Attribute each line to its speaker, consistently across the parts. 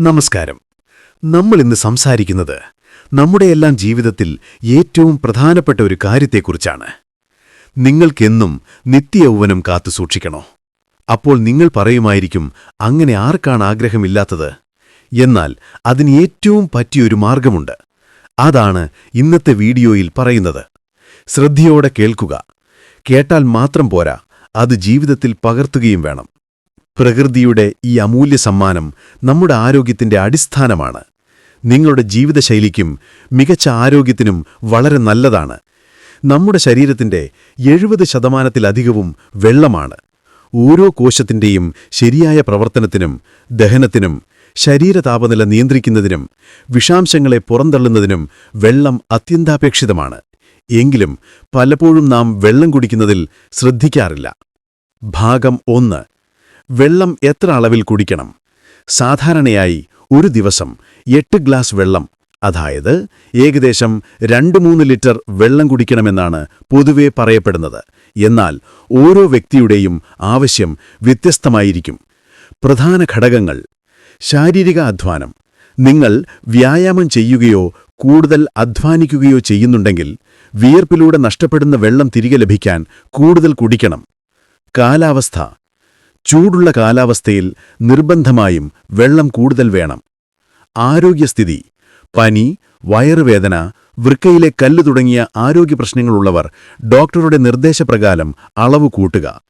Speaker 1: നമസ്കാരം. നമ്മൾ ഇന്ന് സംസാരിക്കുന്നത് നമ്മുടെയെല്ലാം ജീവിതത്തിൽ ഏറ്റവും പ്രധാനപ്പെട്ട ഒരു കാര്യത്തെക്കുറിച്ചാണ്. നിങ്ങൾക്കെന്നും നിത്യയൗവനം കാത്തു സൂക്ഷിക്കണോ? അപ്പോൾ നിങ്ങൾ പറയുമായിരിക്കും അങ്ങനെ ആർക്കാണ് ആഗ്രഹമില്ലാത്തത്? എന്നാൽ അതിന് ഏറ്റവും പറ്റിയൊരു മാർഗമുണ്ട്. അതാണ് ഇന്നത്തെ വീഡിയോയിൽ പറയുന്നത്. ശ്രദ്ധയോടെ കേൾക്കുക. കേട്ടാൽ മാത്രം പോരാ അത് ജീവിതത്തിൽ പകർത്തുകയും വേണം. പ്രകൃതിയുടെ ഈ അമൂല്യ സമ്മാനം നമ്മുടെ ആരോഗ്യത്തിന്റെ അടിസ്ഥാനമാണ്. നിങ്ങളുടെ ജീവിതശൈലിക്കും മികച്ച ആരോഗ്യത്തിനും വളരെ നല്ലതാണ്. നമ്മുടെ ശരീരത്തിന്റെ എഴുപത് ശതമാനത്തിലധികവും വെള്ളമാണ്. ഓരോ കോശത്തിന്റെയും ശരിയായ പ്രവർത്തനത്തിനും ദഹനത്തിനും ശരീരതാപനില നിയന്ത്രിക്കുന്നതിനും വിഷാംശങ്ങളെ പുറന്തള്ളുന്നതിനും വെള്ളം അത്യന്താപേക്ഷിതമാണ്. എങ്കിലും പലപ്പോഴും നാം വെള്ളം കുടിക്കുന്നതിൽ ശ്രദ്ധിക്കാറില്ല. ഭാഗം ഒന്ന് വെള്ളം എത്ര അളവിൽ കുടിക്കണം? സാധാരണയായി ഒരു ദിവസം എട്ട് ഗ്ലാസ് വെള്ളം അതായത് ഏകദേശം രണ്ട് മൂന്ന് ലിറ്റർ വെള്ളം കുടിക്കണമെന്നാണ് പൊതുവെ പറയപ്പെടുന്നത്. എന്നാൽ ഓരോ വ്യക്തിയുടെയും ആവശ്യം വ്യത്യസ്തമായിരിക്കും. പ്രധാന ഘടകങ്ങൾ. ശാരീരിക അധ്വാനം. നിങ്ങൾ വ്യായാമം ചെയ്യുകയോ കൂടുതൽ അധ്വാനിക്കുകയോ ചെയ്യുന്നുണ്ടെങ്കിൽ വിയർപ്പിലൂടെ നഷ്ടപ്പെടുന്ന വെള്ളം തിരികെ ലഭിക്കാൻ കൂടുതൽ കുടിക്കണം. കാലാവസ്ഥ. ചൂടുള്ള കാലാവസ്ഥയിൽ നിർബന്ധമായും വെള്ളം കൂടുതൽ വേണം. ആരോഗ്യസ്ഥിതി പനി വയറുവേദന വൃക്കയിലെ കല്ല് തുടങ്ങിയ ആരോഗ്യ പ്രശ്നങ്ങളുള്ളവർ ഡോക്ടറുടെ നിർദ്ദേശപ്രകാരം അളവ് കൂട്ടുക.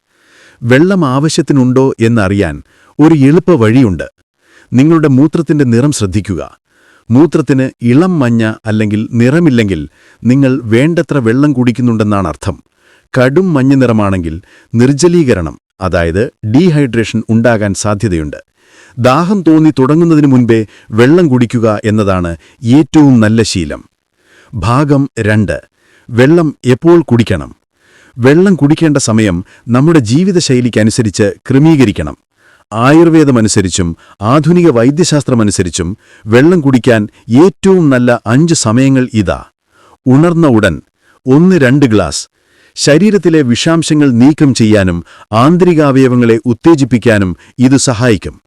Speaker 1: വെള്ളം ആവശ്യത്തിനുണ്ടോ എന്നറിയാൻ ഒരു എളുപ്പ വഴിയുണ്ട്. നിങ്ങളുടെ മൂത്രത്തിന്റെ നിറം ശ്രദ്ധിക്കുക. മൂത്രത്തിന് ഇളം മഞ്ഞ അല്ലെങ്കിൽ നിറമില്ലെങ്കിൽ നിങ്ങൾ വേണ്ടത്ര വെള്ളം കുടിക്കുന്നുണ്ടെന്നാണ് അർത്ഥം. കടും മഞ്ഞ നിറമാണെങ്കിൽ നിർജലീകരണം. അതായത് ഡീഹൈഡ്രേഷൻ ഉണ്ടാകാൻ സാധ്യതയുണ്ട്. ദാഹം തോന്നി തുടങ്ങുന്നതിന് മുൻപേ വെള്ളം കുടിക്കുക എന്നതാണ് ഏറ്റവും നല്ല ശീലം. ഭാഗം രണ്ട്. വെള്ളം എപ്പോൾ കുടിക്കണം? വെള്ളം കുടിക്കേണ്ട സമയം നമ്മുടെ ജീവിതശൈലിക്കനുസരിച്ച് ക്രമീകരിക്കണം. ആയുർവേദമനുസരിച്ചും ആധുനിക വൈദ്യശാസ്ത്രമനുസരിച്ചും വെള്ളം കുടിക്കാൻ ഏറ്റവും നല്ല അഞ്ച് സമയങ്ങൾ ഇതാ. ഉണർന്ന ഉടൻ ഒന്ന് രണ്ട് ഗ്ലാസ്. ശരീരത്തിലെ വിഷാംശങ്ങൾ നീക്കം ചെയ്യാനും ആന്തരികാവയവങ്ങളെ ഉത്തേജിപ്പിക്കാനും ഇത് സഹായിക്കും.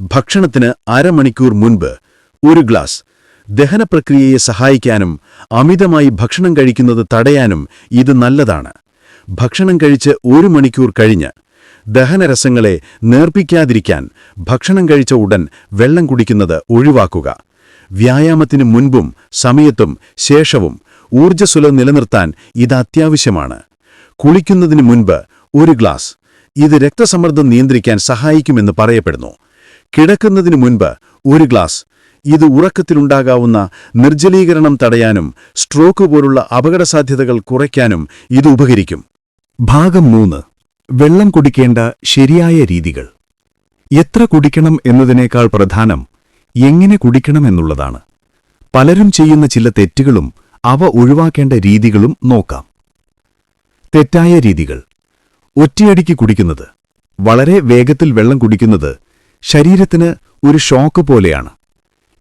Speaker 1: ഭക്ഷണത്തിന് അരമണിക്കൂർ മുൻപ് ഒരു ഗ്ലാസ് ദഹനപ്രക്രിയയെ സഹായിക്കാനും അമിതമായി ഭക്ഷണം കഴിക്കുന്നത് തടയാനും ഇത് നല്ലതാണ്. ഭക്ഷണം കഴിച്ച് ഒരു മണിക്കൂർ കഴിഞ്ഞ് ദഹനരസങ്ങളെ നേർപ്പിക്കാതിരിക്കാൻ ഭക്ഷണം കഴിച്ച ഉടൻ വെള്ളം കുടിക്കുന്നത് ഒഴിവാക്കുക. വ്യായാമത്തിന് മുൻപും സമയത്തും ശേഷവും ഊർജസ്വല നിലനിർത്താൻ ഇത് അത്യാവശ്യമാണ്. കുളിക്കുന്നതിന് മുൻപ് ഒരു ഗ്ലാസ്. ഇത് രക്തസമ്മർദ്ദം നിയന്ത്രിക്കാൻ സഹായിക്കുമെന്ന് പറയപ്പെടുന്നു. കിടക്കുന്നതിന് മുൻപ് ഒരു ഗ്ലാസ്. ഇത് ഉറക്കത്തിലുണ്ടാകാവുന്ന നിർജലീകരണം തടയാനും സ്ട്രോക്ക് പോലുള്ള അപകടസാധ്യതകൾ കുറയ്ക്കാനും ഇത് ഉപകരിക്കും.
Speaker 2: ഭാഗം മൂന്ന്. വെള്ളം കുടിക്കേണ്ട ശരിയായ രീതികൾ. എത്ര കുടിക്കണം എന്നതിനേക്കാൾ പ്രധാനം എങ്ങനെ കുടിക്കണമെന്നുള്ളതാണ് പലരും ചെയ്യുന്ന ചില തെറ്റുകളും അവ ഒഴിവാക്കേണ്ട രീതികളും നോക്കാം. തെറ്റായ രീതികൾ. ഒറ്റയടിക്ക് കുടിക്കുന്നത്. വളരെ വേഗത്തിൽ വെള്ളം കുടിക്കുന്നത് ശരീരത്തിന് ഒരു ഷോക്ക് പോലെയാണ്.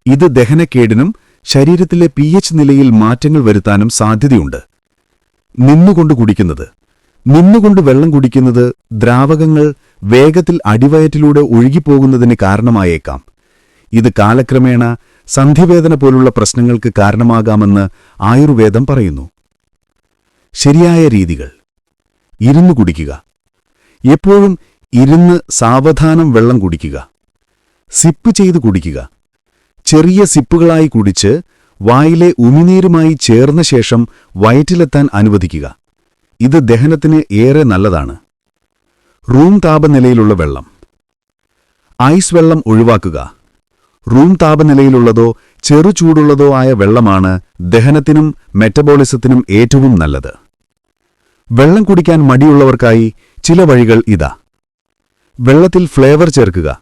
Speaker 2: ഇത് ദഹനക്കേടിനും ശരീരത്തിലെ പി നിലയിൽ മാറ്റങ്ങൾ വരുത്താനും സാധ്യതയുണ്ട്. നിന്നുകൊണ്ട് കുടിക്കുന്നത്. നിന്നുകൊണ്ട് വെള്ളം കുടിക്കുന്നത് ദ്രാവകങ്ങൾ വേഗത്തിൽ അടിവയറ്റിലൂടെ ഒഴുകിപ്പോകുന്നതിന് കാരണമായേക്കാം. ഇത് കാലക്രമേണ സന്ധിവേദന പോലുള്ള പ്രശ്നങ്ങൾക്ക് കാരണമാകാമെന്ന് ആയുർവേദം പറയുന്നു. ശരിയായ രീതികൾ. ഇരുന്നു കുടിക്കുക. എപ്പോഴും ഇരുന്ന് സാവധാനം വെള്ളം കുടിക്കുക. സിപ്പ് ചെയ്ത് കുടിക്കുക. ചെറിയ സിപ്പുകളായി കുടിച്ച് വായിലെ ഉമിനീരുമായി ചേർന്ന ശേഷം വയറ്റിലെത്താൻ അനുവദിക്കുക. ഇത് ദഹനത്തിന് ഏറെ നല്ലതാണ്. റൂം താപനിലയിലുള്ള വെള്ളം. ഐസ് വെള്ളം ഒഴിവാക്കുക. റൂം താപനിലയിലുള്ളതോ ചെറു ചൂടുള്ളതോ ആയ വെള്ളമാണ് ദഹനത്തിനും മെറ്റബോളിസത്തിനും ഏറ്റവും നല്ലത്. വെള്ളം കുടിക്കാൻ മടിയുള്ളവർക്കായി ചില വഴികൾ ഇതാ. വെള്ളത്തിൽ ഫ്ലേവർ ചേർക്കുക.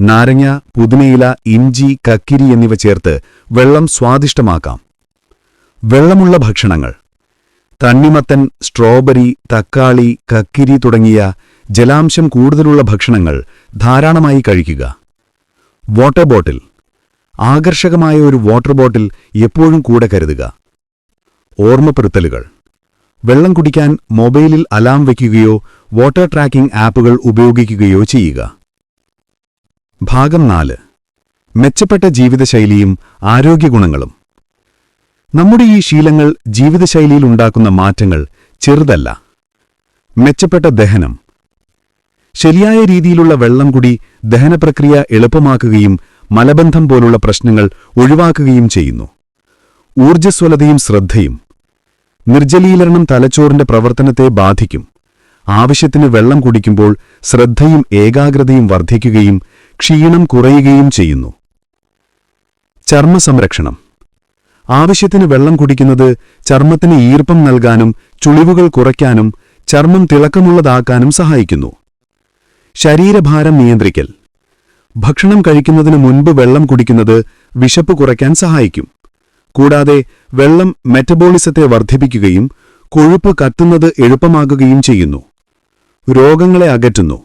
Speaker 2: നാരങ്ങ പുതിനയില ഇഞ്ചി കക്കിരി എന്നിവ ചേർത്ത് വെള്ളം സ്വാദിഷ്ടമാക്കാം. വെള്ളമുള്ള ഭക്ഷണങ്ങൾ. തണ്ണിമത്തൻ സ്ട്രോബെറി തക്കാളി കക്കിരി തുടങ്ങിയ ജലാംശം കൂടുതലുള്ള ഭക്ഷണങ്ങൾ ധാരാളമായി കഴിക്കുക. Water bottle. ആകർഷകമായ ഒരു വാട്ടർ ബോട്ടിൽ എപ്പോഴും കൂടെ കരുതുക. ഓർമ്മപ്പെടുത്തലുകൾ. വെള്ളം കുടിക്കാൻ മൊബൈലിൽ അലാം വയ്ക്കുകയോ വാട്ടർ ട്രാക്കിംഗ് ആപ്പുകൾ ഉപയോഗിക്കുകയോ ചെയ്യുക. ഭാഗം നാല്. മെച്ചപ്പെട്ട ജീവിതശൈലിയും ആരോഗ്യഗുണങ്ങളും നമ്മുടെ ഈ ശീലങ്ങൾ ജീവിതശൈലിയിൽ ഉണ്ടാക്കുന്ന മാറ്റങ്ങൾ ചെറുതല്ല. മെച്ചപ്പെട്ട ദഹനം. ശരിയായ രീതിയിലുള്ള വെള്ളം കുടി ദഹനപ്രക്രിയ എളുപ്പമാക്കുകയും മലബന്ധം പോലുള്ള പ്രശ്നങ്ങൾ ഒഴിവാക്കുകയും ചെയ്യുന്നു. ഊർജസ്വലതയും ശ്രദ്ധയും നിർജലീകരണം തലച്ചോറിന്റെ പ്രവർത്തനത്തെ ബാധിക്കും. ആവശ്യത്തിന് വെള്ളം കുടിക്കുമ്പോൾ ശ്രദ്ധയും ഏകാഗ്രതയും വർദ്ധിക്കുകയും ക്ഷീണം കുറയുകയും ചെയ്യുന്നു. ചർമ്മസംരക്ഷണം. ആവശ്യത്തിന് വെള്ളം കുടിക്കുന്നത് ചർമ്മത്തിന് ഈർപ്പം നൽകാനും ചുളിവുകൾ കുറയ്ക്കാനും ചർമ്മം തിളക്കമുള്ളതാക്കാനും സഹായിക്കുന്നു. ശരീരഭാരം നിയന്ത്രിക്കൽ. ഭക്ഷണം കഴിക്കുന്നതിന് മുൻപ് വെള്ളം കുടിക്കുന്നത് വിശപ്പ് കുറയ്ക്കാൻ സഹായിക്കും. കൂടാതെ വെള്ളം മെറ്റബോളിസത്തെ വർദ്ധിപ്പിക്കുകയും കൊഴുപ്പ് കത്തുന്നത് എളുപ്പമാകുകയും ചെയ്യുന്നു. രോഗങ്ങളെ അകറ്റുന്നു.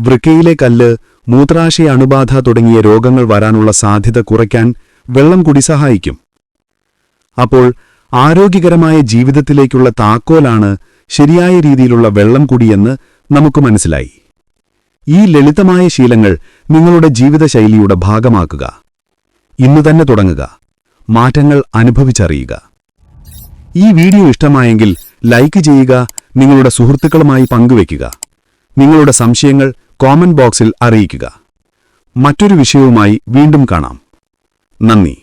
Speaker 2: വൃക്കയിലെ കല്ല് മൂത്രാശയ അണുബാധ തുടങ്ങിയ രോഗങ്ങൾ വരാനുള്ള സാധ്യത കുറയ്ക്കാൻ വെള്ളം കുടി സഹായിക്കും. അപ്പോൾ ആരോഗ്യകരമായ ജീവിതത്തിലേക്കുള്ള താക്കോലാണ് ശരിയായ രീതിയിലുള്ള വെള്ളം കുടിയെന്ന് നമുക്ക് മനസ്സിലായി. ഈ ലളിതമായ ശീലങ്ങൾ നിങ്ങളുടെ ജീവിതശൈലിയുടെ ഭാഗമാക്കുക. ഇന്നു തന്നെ തുടങ്ങുക. മാറ്റങ്ങൾ അനുഭവിച്ചറിയുക. ഈ വീഡിയോ ഇഷ്ടമായെങ്കിൽ ലൈക്ക് ചെയ്യുക നിങ്ങളുടെ സുഹൃത്തുക്കളുമായി പങ്കുവയ്ക്കുക. നിങ്ങളുടെ സംശയങ്ങൾ കോമന്റ് ബോക്സിൽ അറിയിക്കുക. മറ്റൊരു വിഷയവുമായി വീണ്ടും കാണാം. നന്ദി.